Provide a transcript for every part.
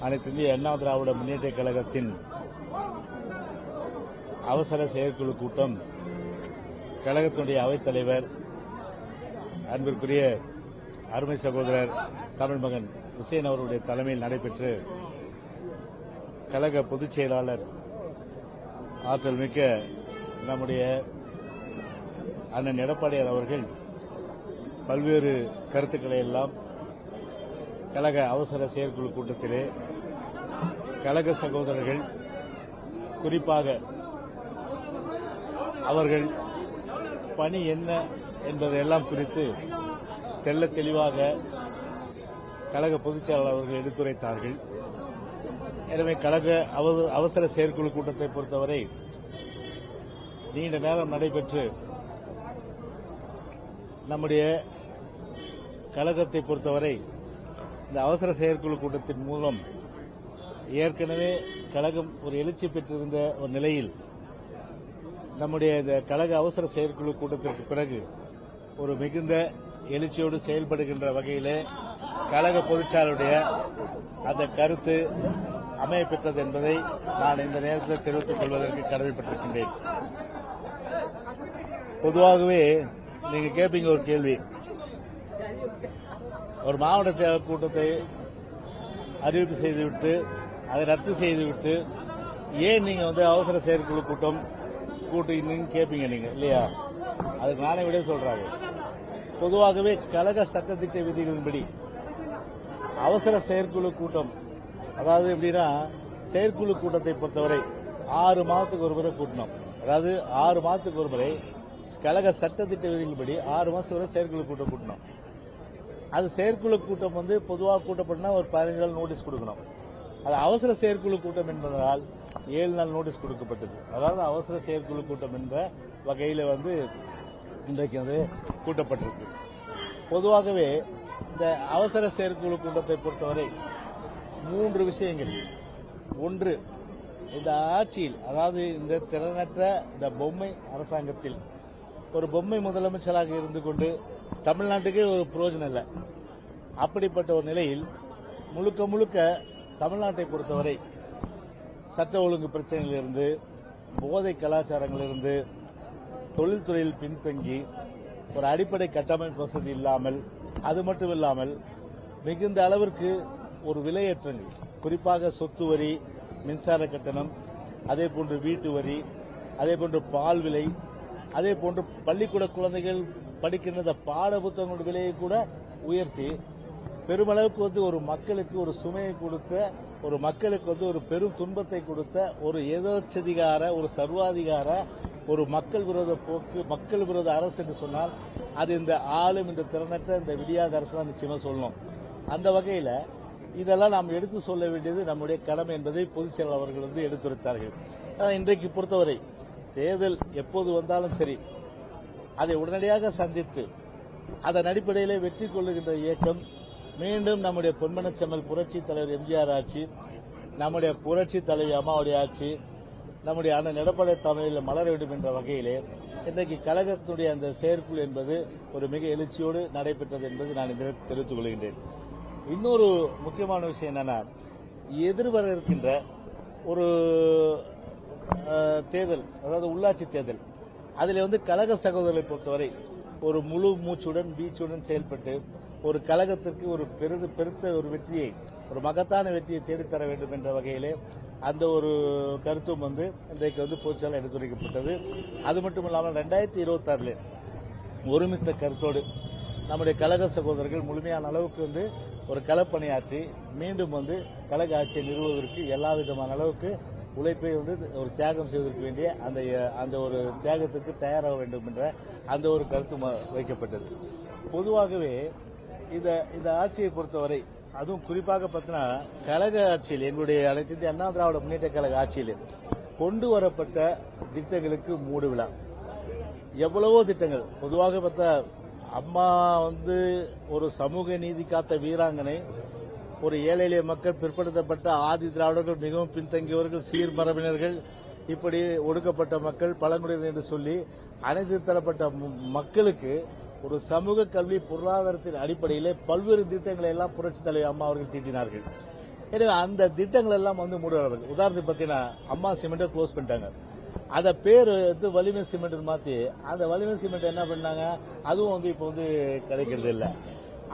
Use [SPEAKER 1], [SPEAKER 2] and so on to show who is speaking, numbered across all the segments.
[SPEAKER 1] அனைத்து இந்திய அண்ணா திராவிட முன்னேற்ற கழகத்தின் அவசர செயற்குழு கூட்டம் கழகத்தினுடைய அவைத்தலைவர் அன்பிற்குரிய அருமை சகோதரர் தமிழ் மகன் உசேன் அவருடைய தலைமையில் நடைபெற்று கழக பொதுச் செயலாளர் ஆற்றல் மிக்க நம்முடைய அண்ணன் எடப்பாடியார் அவர்கள் பல்வேறு கருத்துக்களை எல்லாம் கழக அவசர செயற்குழு கூட்டத்திலே கழக சகோதரர்கள் குறிப்பாக அவர்கள் பணி என்ன என்பதையெல்லாம் குறித்து தெல்ல தெளிவாக கழக பொதுச்செயலாளர் அவர்கள் எடுத்துரைத்தார்கள். எனவே கழக அவ- அவசர செயற்குழு கூட்டத்தை பொறுத்தவரை நீண்ட நேரம் நடைபெற்று நம்முடைய கழகத்தை பொறுத்தவரை இந்த அவசர செயற்குழு கூட்டத்தின் மூலம் ஏற்கனவே கழகம் ஒரு எழுச்சி பெற்றிருந்த ஒரு நிலையில் நம்முடைய இந்த கழக அவசர செயற்குழு கூட்டத்திற்கு பிறகு ஒரு மிகுந்த எழுச்சியோடு செயல்படுகின்ற வகையிலே கழக பொதுச்சாளருடைய அந்த கருத்து அமைய பெற்றது என்பதை நான் இந்த நேரத்தில் தெரிவித்துக் கொள்வதற்கு கடமைப்பட்டிருக்கின்றேன். பொதுவாகவே நீங்க கேட்பீங்க ஒரு கேள்வி. ஒரு மாவட்ட செயலர் கூட்டத்தை அறிவிப்பு செய்துவிட்டு அதை ரத்து செய்துவிட்டு ஏன் நீங்க வந்து அவசர செயற்குழு கூட்டம் கூட்டுறீங்கன்னு கேட்பீங்க நீங்க இல்லையா? அதுக்கு நானே விட சொல்றாங்க பொதுவாகவே கழக சட்டத்திட்ட விதிகளின்படி அவசர செயற்குழு கூட்டம் அதாவது எப்படின்னா செயற்குழு கூட்டத்தை பொறுத்தவரை ஆறு மாதத்துக்கு ஒரு முறை கூட்டணும். அதாவது ஆறு மாதத்துக்கு ஒரு முறை கழக சட்டத்திட்ட விதிகளின்படி ஆறு மாதத்துக்கு ஒரு செயற்குழு கூட்டம் கூட்டணும். அது செயற்குழு கூட்டம் வந்து பொதுவாக கூட்டப்பட்டனா ஒரு பதினஞ்சு நாள் நோட்டீஸ் கொடுக்கணும். அது அவசர செயற்குழு கூட்டம் என்பதால் ஏழு நாள் நோட்டீஸ் கொடுக்கப்பட்டது. அதாவது அவசர செயற்குழு கூட்டம் என்ற வகையில் வந்து இன்றைக்கு வந்து கூட்டப்பட்டிருக்கு. பொதுவாகவே இந்த அவசர செயற்குழு கூட்டத்தை பொறுத்தவரை மூன்று விஷயங்கள். ஒன்று இந்த ஆட்சியில் அதாவது இந்த திறனற்ற இந்த பொம்மை அரசாங்கத்தில் ஒரு பொம்மை முதலமைச்சராக இருந்து கொண்டு தமிழ்நாட்டுக்கே ஒரு பிரயோஜனம் இல்லை. அப்படிப்பட்ட ஒரு நிலையில் முழுக்க முழுக்க தமிழ்நாட்டை பொறுத்தவரை சட்ட ஒழுங்கு பிரச்சனையிலிருந்து போதை கலாச்சாரங்களிலிருந்து தொழில்துறையில் பின்தங்கி ஒரு அடிப்படை கட்டமைப்பு வசதி இல்லாமல் அது மட்டும் இல்லாமல் மிகுந்த அளவிற்கு ஒரு விலையேற்றங்கள். குறிப்பாக சொத்து வரி மின்சார கட்டணம் அதே போன்று வீட்டு வரி அதே போன்று பால் விலை அதே போன்று பள்ளிக்கூட குழந்தைகள் படிக்கின்ற பாட புத்தகங்களோட விலையை கூட உயர்த்தி பெருமளவுக்கு வந்து ஒரு மக்களுக்கு ஒரு சுமையை கொடுத்த ஒரு மக்களுக்கு வந்து ஒரு பெரும் துன்பத்தை கொடுத்த ஒரு எதோச்சதிகார ஒரு சர்வாதிகார ஒரு மக்கள் விரோத போக்கு மக்கள் விரோத அரசு என்று சொன்னால் அது இந்த ஆளும் இந்த திறனற்ற இந்த விடியாத அரசு தான் நிச்சயமா சொல்லணும். அந்த வகையில இதெல்லாம் நாம் எடுத்து சொல்ல வேண்டியது நம்முடைய கடமை என்பதை பொதுச் செயலாளர் அவர்கள் வந்து எடுத்துரைத்தார்கள். இன்றைக்கு பொறுத்தவரை தேர்தல் எப்போது வந்தாலும் சரி அதை உடனடியாக சந்தித்து அதன் அடிப்படையிலே வெற்றி கொள்ளுகின்ற இயக்கம் மீண்டும் நம்முடைய பொன்மனச்செம்மல் புரட்சி தலைவர் எம்ஜிஆர் ஆட்சி நம்முடைய புரட்சி தலைவி அம்மாவுடைய ஆட்சி நம்முடைய அண்ணன் எடப்பாடி தமிழில் மலர வேண்டும் என்ற வகையிலே இன்றைக்கு கழகத்தினுடைய அந்த செயற்குழு என்பது ஒரு மிக எழுச்சியோடு நடைபெற்றது என்பது நான் இந்த தெரிவித்துக் கொள்கின்றேன். இன்னொரு முக்கியமான விஷயம் என்னன்னா எதிர்வர இருக்கின்ற ஒரு தேர்தல் அதாவது உள்ளாட்சி தேர்தல் அதில் வந்து கழக சகோதரர்களை பொறுத்தவரை ஒரு முழு மூச்சுடன் வீச்சுடன் செயல்பட்டு ஒரு கழகத்திற்கு ஒரு பெரிது பெருத்த ஒரு வெற்றியை ஒரு மகத்தான வெற்றியை தேடித்தர வேண்டும் என்ற வகையிலே அந்த ஒரு கருத்தும் வந்து இன்றைக்கு வந்து பொதுச்சாலை எடுத்துரைக்கப்பட்டது. அது மட்டும் இல்லாமல் ரெண்டாயிரத்தி இருபத்தி ஆறுல ஒருமித்த கருத்தோடு நம்முடைய கழக சகோதரர்கள் முழுமையான அளவுக்கு வந்து ஒரு களப்பணியாற்றி மீண்டும் வந்து கழக ஆட்சியை நிறுவுவதற்கு எல்லா விதமான அளவுக்கு உழைப்பை வந்து ஒரு தியாகம் செய்வதற்கு வேண்டிய அந்த அந்த ஒரு தியாகத்துக்கு தயாராக வேண்டும் என்ற அந்த ஒரு கருத்து ம- வைக்கப்பட்டது. பொதுவாகவே இந்த இந்த ஆட்சியை பொறுத்தவரை அதுவும் குறிப்பாக பார்த்தீங்கன்னா கழக ஆட்சியில் எங்களுடைய அனைத்து இந்திய அண்ணா திராவிட முன்னேற்ற கழக ஆட்சியில் கொண்டு வரப்பட்ட திட்டங்களுக்கு மூடு விழா. எவ்வளவோ திட்டங்கள். பொதுவாக பார்த்தா அம்மா வந்து ஒரு சமூக நீதி காத்த வீராங்கனை ஒரு ஏழை எளிய மக்கள் பிற்படுத்தப்பட்ட ஆதி திராவிடர்கள் மிகவும் பின்தங்கியவர்கள் சீர்மரபினர்கள். இப்படி ஒடுக்கப்பட்ட மக்கள் பழங்குடியினர் என்று சொல்லி அனைத்து தரப்பட்ட மக்களுக்கு ஒரு சமூக கல்வி பொருளாதாரத்தின் அடிப்படையிலே பல்வேறு திட்டங்களை எல்லாம் புரட்சித் தலைவர் அம்மா அவர்கள் தீட்டினார்கள். எனவே அந்த திட்டங்கள் எல்லாம் வந்து மூடுவார்கள். உதாரணத்துக்கு பார்த்தீங்கன்னா அம்மா சிமெண்ட்டை க்ளோஸ் பண்ணிட்டாங்க. அத பேர் வந்து வலிமை சிமெண்ட் மாத்தி அந்த வலிமை சிமெண்ட் என்ன பண்ணாங்க? அதுவும் வந்து இப்போ வந்து கிடைக்கிறது இல்லை.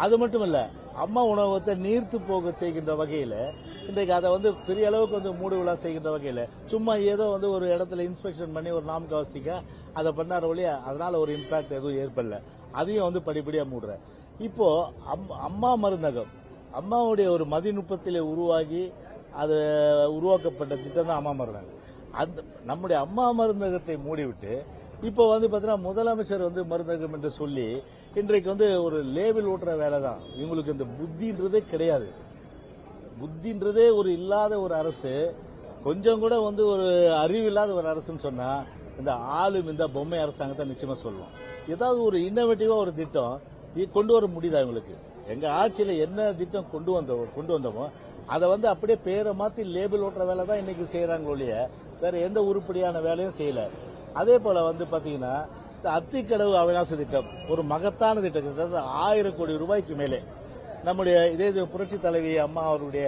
[SPEAKER 1] அது மட்டும் இல்லை அம்மா உணவகத்தை நீர்த்து போக செய்கின்ற வகையில இன்றைக்கு அதை வந்து பெரிய அளவுக்கு வந்து மூடு விழா செய்கின்ற வகையில சும்மா ஏதோ வந்து ஒரு இடத்துல இன்ஸ்பெக்ஷன் பண்ணி ஒரு நாமக்கு அவஸ்திக்க அதை பண்ணார வழியா அதனால ஒரு இம்பாக்ட் எதுவும் ஏற்படல. அதையும் வந்து படிப்படியா மூடுற. இப்போ அம்- அம்மா மருந்தகம். அம்மாவுடைய ஒரு மதிநுட்பத்திலே உருவாகி அது உருவாக்கப்பட்ட திட்டம் தான் அம்மா மருந்தகம். அந்த நம்முடைய அம்மா மருந்தகத்தை மூடிவிட்டு இப்போ வந்து பாத்தீங்கன்னா முதலமைச்சர் வந்து மருந்தகம் என்று சொல்லி இன்றைக்கு வந்து ஒரு லேபிள் ஓட்டுற வேலை தான் இவங்களுக்கு இந்த புத்தின்றதே கிடையாது. புத்தின்றதே ஒரு இல்லாத ஒரு அரசு கொஞ்சம் கூட வந்து ஒரு அறிவு இல்லாத ஒரு அரசுன்னு சொன்னா இந்த ஆளும் இந்த பொம்மை அரசாங்கத்தை நிச்சயமா சொல்லுவோம் ஏதாவது ஒரு இன்னோவேட்டிவா ஒரு திட்டம் கொண்டு வர முடியுதா இவங்களுக்கு? எங்க ஆட்சியில என்ன திட்டம் கொண்டு வந்தோ கொண்டு வந்தோமோ அதை வந்து அப்படியே பேரை மாத்தி லேபிள் ஓட்டுற வேலை தான் இன்னைக்கு செய்யறாங்க ஒழிய வேற எந்த உருப்படியான வேலையும் செய்யல. அதே போல வந்து பாத்தீங்கன்னா அத்திக்கடவு அவிநாச திட்டம். ஒரு மகத்தான திட்டம். ஆயிரம் கோடி ரூபாய்க்கு மேலே. நம்முடைய இதே இது புரட்சி தலைவி அம்மா அவருடைய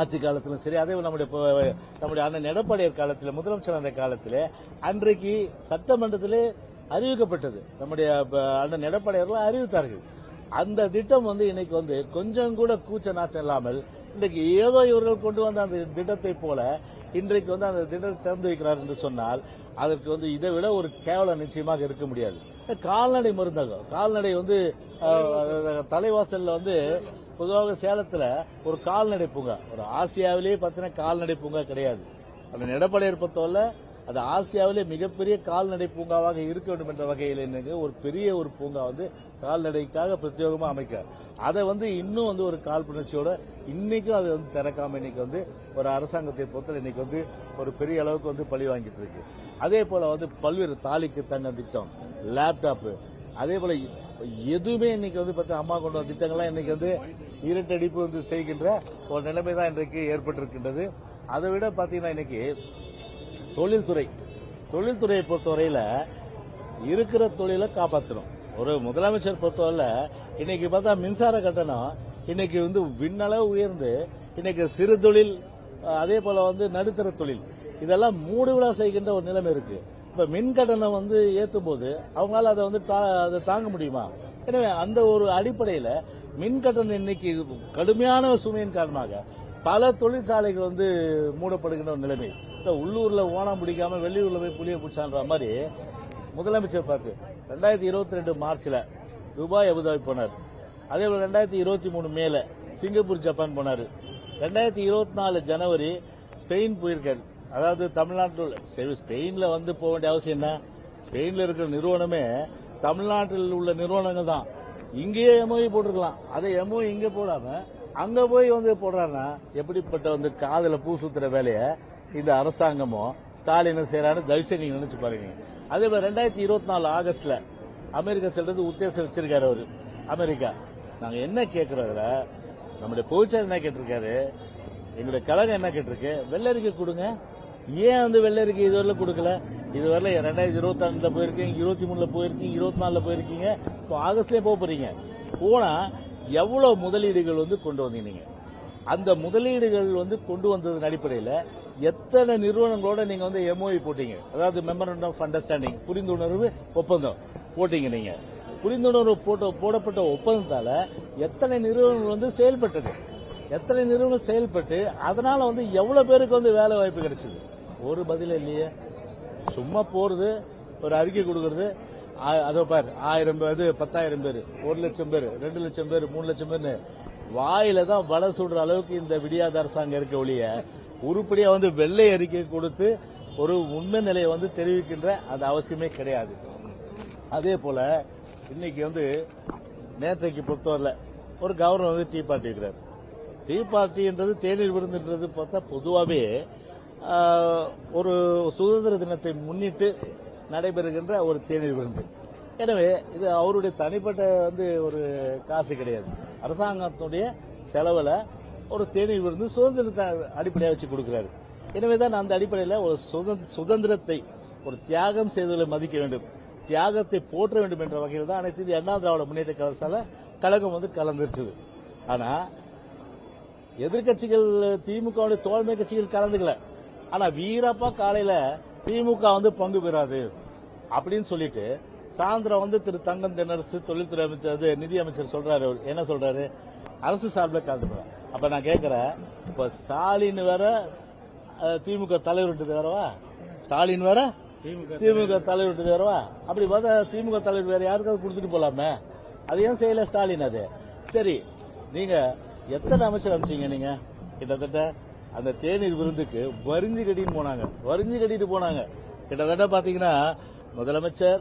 [SPEAKER 1] ஆட்சி காலத்திலும் சரி அதே நம்முடைய நம்முடைய அண்ணன் எடப்பாடியார் காலத்தில் முதலமைச்சர் அந்த காலத்தில் அன்றைக்கு சட்டமன்றத்திலே அறிவிக்கப்பட்டது. நம்முடைய அண்ணன் எடப்பாடியார்கள் அறிவித்தார்கள். அந்த திட்டம் வந்து இன்னைக்கு வந்து கொஞ்சம் கூட கூச்ச நாச்சம் இல்லாமல் இன்றைக்கு ஏதோ இவர்கள் கொண்டு வந்த அந்த திட்டத்தை போல இன்றைக்கு வந்து அந்த திட்டத்தை திறந்து வைக்கிறார் என்று சொன்னால் அதற்கு வந்து இதை விட ஒரு கேவலம் நிச்சயமாக இருக்க முடியாது. கால்நடை மருந்தகம் கால்நடை வந்து தலைவாசல்ல வந்து பொதுவாக சேலத்துல ஒரு கால்நடை பூங்கா. ஒரு ஆசியாவிலேயே பார்த்தீங்கன்னா கால்நடை பூங்கா கிடையாது. அந்த எடப்பாடியார் பொறுத்தவரை அது ஆசியாவிலே மிகப்பெரிய கால்நடை பூங்காவாக இருக்க வேண்டும் என்ற வகையில் ஒரு பெரிய ஒரு பூங்கா வந்து கால்நடைக்காக பிரத்யேகமாக அமைக்க அதை வந்து இன்னும் வந்து ஒரு காழ்ப்புணர்ச்சியோட இன்னைக்கும் அது வந்து திறக்காம இன்னைக்கு வந்து ஒரு அரசாங்கத்தை பொறுத்தல இன்னைக்கு வந்து ஒரு பெரிய அளவுக்கு வந்து பழி வாங்கிட்டு இருக்கு. அதே போல வந்து பல்வேறு தாலிக்கு தங்க திட்டம் லேப்டாப் அதே போல எதுவுமே இன்னைக்கு வந்து பார்த்தா அம்மா கொண்டு வந்த திட்டங்கள்லாம் இன்னைக்கு வந்து இரட்டடிப்பு வந்து செய்கின்ற ஒரு நிலைமை தான் இன்றைக்கு ஏற்பட்டிருக்கின்றது. அதை விட பாத்தீங்கன்னா இன்னைக்கு தொழில்துறை தொழில்துறையை பொறுத்தவரையில இருக்கிற தொழிலை காப்பாற்றணும் ஒரு முதலமைச்சர் பொறுத்தவரை இன்னைக்கு பார்த்தா மின்சார கட்டணம் இன்னைக்கு வந்து விண்ணளவு உயர்ந்து இன்னைக்கு சிறு தொழில் அதே போல வந்து நடுத்தர தொழில். இதெல்லாம் மூடுவிழா செய்கின்ற ஒரு நிலைமை இருக்கு. இப்ப மின் கட்டணம் வந்து ஏற்றும் போது அவங்களால அதை வந்து தா- அதை தாங்க முடியுமா? எனவே அந்த ஒரு அடிப்படையில மின் கட்டணம் இன்னைக்கு கடுமையான சுமையின் காரணமாக பல தொழிற்சாலைகள் வந்து மூடப்படுகின்ற ஒரு நிலைமை. உள்ளூர்ல ஓணம் பிடிக்காம வெளியூர்ல போய் புளிய பிடிச்சான்ற மாதிரி முதலமைச்சர் பார்த்து ரெண்டாயிரத்தி இருபத்தி ரெண்டு மார்ச்ல துபாய் அபுதாபி போனார். அதே போல ரெண்டாயிரத்தி இருபத்தி மூணு மேல சிங்கப்பூர் ஜப்பான் போனாரு. ரெண்டாயிரத்தி இருபத்தி நாலு ஜனவரி ஸ்பெயின் போயிருக்காரு. அதாவது தமிழ்நாட்டில் சரி, ஸ்பெயின்ல வந்து போக வேண்டிய அவசியம் என்ன? ஸ்பெயின்ல இருக்கிற நிறுவனமே தமிழ்நாட்டில் உள்ள நிறுவனங்கள் தான். இங்கேயே எம்ஓஇ போட்டிருக்கலாம். அதை எம்ஓஇ இங்க போடாம அங்க போய் வந்து போடுறாருன்னா எப்படிப்பட்ட வந்து காதல பூ சுத்துற வேலையை இந்த அரசாங்கமும் ஸ்டாலின் செய்யறான்னு தயவுசெய்து நீங்க நினைச்சு பாருங்க. அதே மாதிரி ரெண்டாயிரத்தி இருபத்தி நாலு ஆகஸ்ட்ல அமெரிக்கா செல்றது உத்தேசம் வச்சிருக்காரு அவரு அமெரிக்கா. நாங்க என்ன கேட்கறதுல நம்முடைய பொதுச்செயலர் என்ன கேட்டிருக்காரு? எங்களுடைய கழகம் என்ன கேட்டிருக்கு? வெள்ளரிக்கை கொடுங்க. ஏன் வந்து வெள்ளரிக்கை இதுவரை கொடுக்கல? இதுவரை ரெண்டாயிரத்தி இருபத்தி ரெண்டுல போயிருக்கீங்க இருபத்தி மூணுல போயிருக்கீங்க இருபத்தி நாலுல போயிருக்கீங்க. இப்போ ஆகஸ்ட்லயே போக போறீங்க. போனா எவ்வளவு முதலீடுகள் வந்து கொண்டு வந்தீங்க அந்த முதலீடுகள் வந்து கொண்டு வந்ததன் அடிப்படையில் எத்தனை நிறுவனங்களோட நீங்க வந்து எம்ஓஇ போட்டீங்க? அதாவது மெமரண்டம் ஆஃப் அண்டர்ஸ்டாண்டிங் புரிந்துணர்வு ஒப்பந்தம் போட்டீங்க நீங்க. புரிந்துணர்வு போட்ட போடப்பட்ட ஒப்பந்தத்தால எத்தனை நிறுவனங்கள் வந்து செயல்பட்டது? எத்தனை நிறுவனம் செயல்பட்டு அதனால வந்து எவ்வளவு பேருக்கு வந்து வேலை வாய்ப்பு கிடைச்சது? ஒரு பதில் இல்லையே. சும்மா போறது ஒரு அறிக்கை கொடுக்கறது. ஆ- அதோ பார் ஆயிரம் பேர் இது பத்தாயிரம் பேர் ஒரு லட்சம் பேர் ரெண்டு லட்சம் பேர் மூணு லட்சம் பேர்னு வாயில தான் பல சுடுற அளவுக்கு இந்த விடியாத அரசாங்கம் இருக்க ஒழிய உருப்படியா வந்து வெள்ளை அறிக்கை கொடுத்து ஒரு உண்மை நிலையை வந்து தெரிவிக்கின்ற அந்த அவசியமே கிடையாது. அதே போல இன்னைக்கு வந்து நேற்றைக்கு பொறுத்தவரையில் ஒரு கவர்னர் வந்து டீ பார்ட்டி இருக்கிறார். டீ பார்ட்டின்றது தேநீர் விருந்துன்றது பார்த்தா பொதுவாகவே ஒரு சுதந்திர தினத்தை முன்னிட்டு நடைபெறுகின்ற ஒரு தேநீர் விருந்து. எனவே இது அவருடைய தனிப்பட்ட வந்து ஒரு காசு கிடையாது. அரசாங்கத்துடைய செலவில் ஒரு தேநீர் விருந்து சுதந்திரத்தை அடிப்படையாக வச்சு கொடுக்கிறாரு. எனவேதான் அந்த அடிப்படையில் ஒரு சுதந்திர- சுதந்திரத்தை ஒரு தியாகம் செய்தவர்களை மதிக்க வேண்டும். தியாகத்தை போற்ற வேண்டும் என்ற வகையில் தான் அனைத்து இந்திய அண்ணா திராவிட முன்னேற்ற கழகத்தால கழகம் வந்து கலந்துருச்சுது ஆனா எதிர்க்கட்சிகள் திமுகவுடைய தோழமை கட்சிகள் கலந்துக்கல. ஆனா வீரப்பா காலையில திமுக வந்து பங்கு பெறாது அப்படின்னு சொல்லிட்டு சாயந்தரம் வந்து திரு தங்கம் தென்னரசு தொழில்துறை அமைச்சர் இது நிதி அமைச்சர் சொல்றாரு அவரு. என்ன சொல்றாரு? அரசு சார்பில் கலந்துக்கிறேன் அப்ப நான் கேட்கிறேன் இப்ப ஸ்டாலின் வேற திமுக தலைவர் விட்டு வேறவா? ஸ்டாலின் வேற திமுக தலைவர். விட்டு வேறவா? அப்படி பார்த்தா திமுக தலைவர் வேற யாருக்காவது கொடுத்துட்டு போலாமே? அது ஏன் செய்யல ஸ்டாலின் அது? சரி நீங்க எத்தனை அமைச்சர் அமைச்சீங்க நீங்க? கிட்டத்தட்ட அந்த தேநீர் விருந்துக்கு வரிஞ்சு கட்டிட்டு போனாங்க. வரிஞ்சு கட்டிட்டு போனாங்க. கிட்டத்தட்ட பாத்தீங்கன்னா முதலமைச்சர்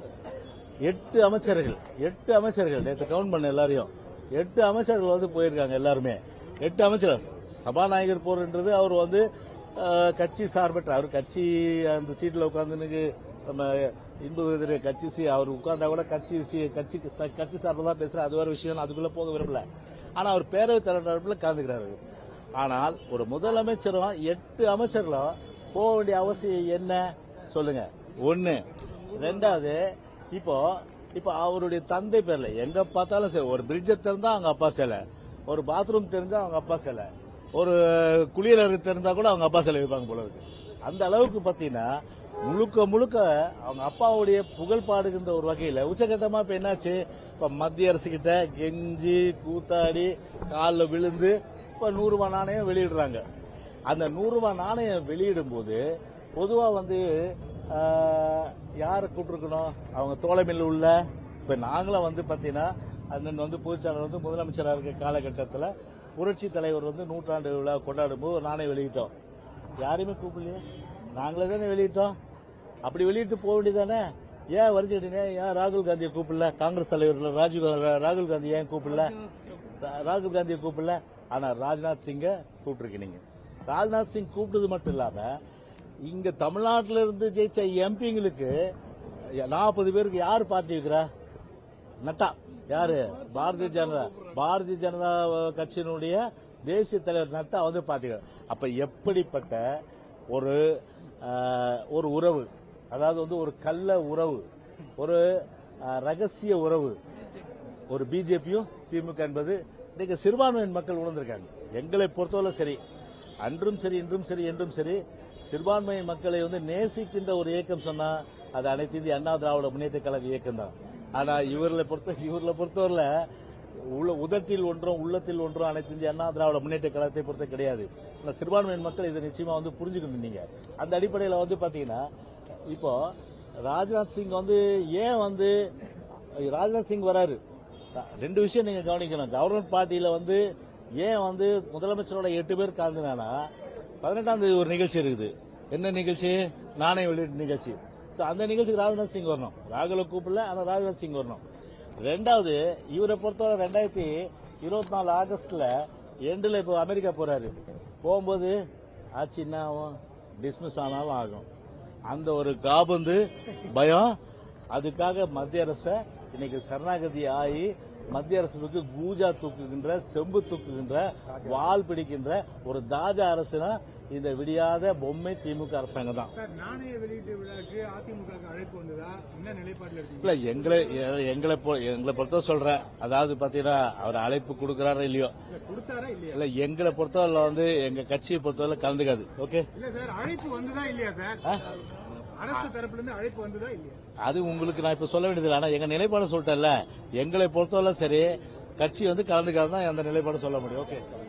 [SPEAKER 1] எட்டு அமைச்சர்கள் எட்டு அமைச்சர்கள் நேற்று கவுண்ட் பண்ண எல்லாரையும். எட்டு அமைச்சர்கள் வந்து போயிருக்காங்க எல்லாருமே. எட்டு அமைச்சர் சபாநாயகர் போர்ன்றது அவர் வந்து கட்சி சார்பற்ற அவர் கட்சி அந்த சீட்டில் உட்காந்துனுக்கு நம்ம இன்பது கட்சி சி அவர் உட்கார்ந்தா கூட கட்சி சி- கட்சி கட்சி சார்பில் தான் பேசுற அது வேற விஷயம் அதுக்குள்ள போக விரும்பல. ஆனா அவர் பேரவைத் தலைவர்கள் கலந்துக்கிறாரு. ஆனால் ஒரு முதலமைச்சரும் எட்டு அமைச்சர்களும் போக வேண்டிய அவசியம் என்ன? சொல்லுங்க. ஒன்று ரெண்டாவது இப்போ இப்போ அவருடைய தந்தை பேர்ல எங்க பார்த்தாலும் சரி ஒரு பிரிட்ஜை தெரிஞ்சா அவங்க அப்பா சிலை. ஒரு பாத்ரூம் தெரிஞ்சா அவங்க அப்பா சிலை. ஒரு குளியலறை தெரிஞ்சா கூட அவங்க அப்பா சிலை வைப்பாங்க போல இருக்கு. அந்த அளவுக்கு பாத்தீங்கன்னா முழுக்க முழுக்க அவங்க அப்பாவுடைய புகழ் பாடுகின்ற ஒரு வகையில உச்சகட்டமா இப்ப என்னாச்சு? இப்ப மத்திய அரசு கிட்ட கெஞ்சி கூத்தாடி காலில் விழுந்து இப்ப நூறு ரூபாய் நாணயம் வெளியிடுறாங்க. அந்த நூறு ரூபாய் நாணயம் வெளியிடும் போது பொதுவா வந்து யாரை கூப்பிட்டுருக்கணும்? அவங்க தோழமையில் உள்ள. இப்போ நாங்களும் வந்து பார்த்தீங்கன்னா அண்ணன் வந்து பொதுச்சாளர் வந்து முதலமைச்சராக இருக்க காலகட்டத்தில் புரட்சி தலைவர் வந்து நூற்றாண்டு விழா கொண்டாடும் போது நானே வெளியிட்டோம். யாரையுமே கூப்பிடலையே? நாங்களே தானே வெளியிட்டோம். அப்படி வெளியிட்டு போக வேண்டியதானே ஏன் வருஞ்சிட்டீங்க ஏன் ராகுல் காந்தியை கூப்பிடல? காங்கிரஸ் தலைவர் ராஜீவ் ராகுல் காந்தி ஏன் கூப்பிடல? ராகுல் காந்தியை கூப்பிடல. ஆனா ராஜ்நாத் சிங்கை கூப்பிட்டுருக்கீங்க ராஜ்நாத் சிங் கூப்பிட்டது மட்டும் இல்லாமல் இங்க தமிழ்நாட்டில இருந்து ஜெயிச்ச எம்பிங்களுக்கு நாற்பது பேருக்கு யார் பார்ட்டி இருக்கிறா? நட்டா. யாரு? பாரதிய ஜனதா. பாரதிய ஜனதா கட்சியினுடைய தேசிய தலைவர் நட்டா வந்து பாத்தீங்க அப்ப எப்படிப்பட்ட ஒரு ஒரு உறவு? அதாவது வந்து ஒரு கள்ள உறவு. ஒரு ரகசிய உறவு. ஒரு பிஜேபியும் திமுக என்பது இன்னைக்கு சிறுபான்மையின் மக்கள் உணர்ந்திருக்காங்க. எங்களை பொறுத்தவரை சரி. அன்றும் சரி இன்றும் சரி என்றும் சரி. சிறுபான்மையின் மக்களை வந்து நேசிக்கின்ற ஒரு இயக்கம் சொன்னா அது அனைத்து இந்திய அண்ணா திராவிட முன்னேற்ற கழக இயக்கம் தான். ஆனா இவர்களை பொறுத்த இவர்களை பொறுத்தவரையில உள்ள உதட்டில் ஒன்றும் உள்ளத்தில் ஒன்றும் அனைத்து இந்திய அண்ணா திராவிட முன்னேற்ற கழகத்தை பொறுத்த கிடையாது. சிறுபான்மையின் மக்கள் இதை நிச்சயமா வந்து புரிஞ்சுக்கணும் நீங்க. அந்த அடிப்படையில் வந்து பாத்தீங்கன்னா இப்போ ராஜ்நாத் சிங் வந்து ஏன் வந்து ராஜ்நாத் சிங் வராரு? ரெண்டு விஷயம் நீங்க கவனிக்கணும். கவர்மெண்ட் பார்ட்டியில வந்து ஏன் வந்து முதலமைச்சரோட எட்டு பேர் கலந்துனானா பதினெட்டாம் தேதி ஒரு நிகழ்ச்சி இருக்குது. என்ன நிகழ்ச்சி? நாணய வெளியீட்டு நிகழ்ச்சி. ஸோ அந்த நிகழ்ச்சிக்கு ராஜ்நாத் சிங் வரணும். ராகுல கூப்பிடல அந்த ராஜ்நாத் சிங் வரணும். ரெண்டாவது இவரை பொறுத்தவரை ரெண்டாயிரத்தி இருபத்தி நாலு ஆகஸ்ட்ல எண்டில் இப்போ அமெரிக்கா போறாரு. போகும்போது ஆச்சு என்ன ஆகும் டிஸ்மிஸ் ஆனாலும் ஆகும். அந்த ஒரு காபந்து பயம். அதுக்காக மத்திய அரச இன்னைக்கு சரணாகதி ஆகி மத்திய அரசுக்கு கூஜா தூக்குகின்ற செம்பு தூக்குகின்ற வால் பிடிக்கின்ற ஒரு தாஜா அரசுனா இந்த விடியாத பொம்மை திமுக அரசாங்கம் தான் இல்ல எங்களை எங்களை எங்களை பொறுத்த சொல்றேன். அதாவது பாத்தீங்கன்னா அவர் அழைப்பு கொடுக்கறாரோ இல்லையோ?
[SPEAKER 2] இல்ல
[SPEAKER 1] எங்களை பொறுத்தவரை வந்து எங்க கட்சியை பொறுத்தவரை கலந்துக்காது. ஓகே?
[SPEAKER 2] அழைப்பு வந்ததா இல்லையா சார்? அரசு தரப்புல இருந்து அழைப்பு வந்ததா இல்லையா?
[SPEAKER 1] அது உங்களுக்கு நான் இப்ப சொல்ல வேண்டியது ஆனா எங்க நிலைப்பாடு சொல்லிட்டேன்ல எங்களை பொறுத்தவரை சரி கட்சி வந்து கலந்துக்காதான் அந்த நிலைப்பாடு சொல்ல முடியும். ஓகே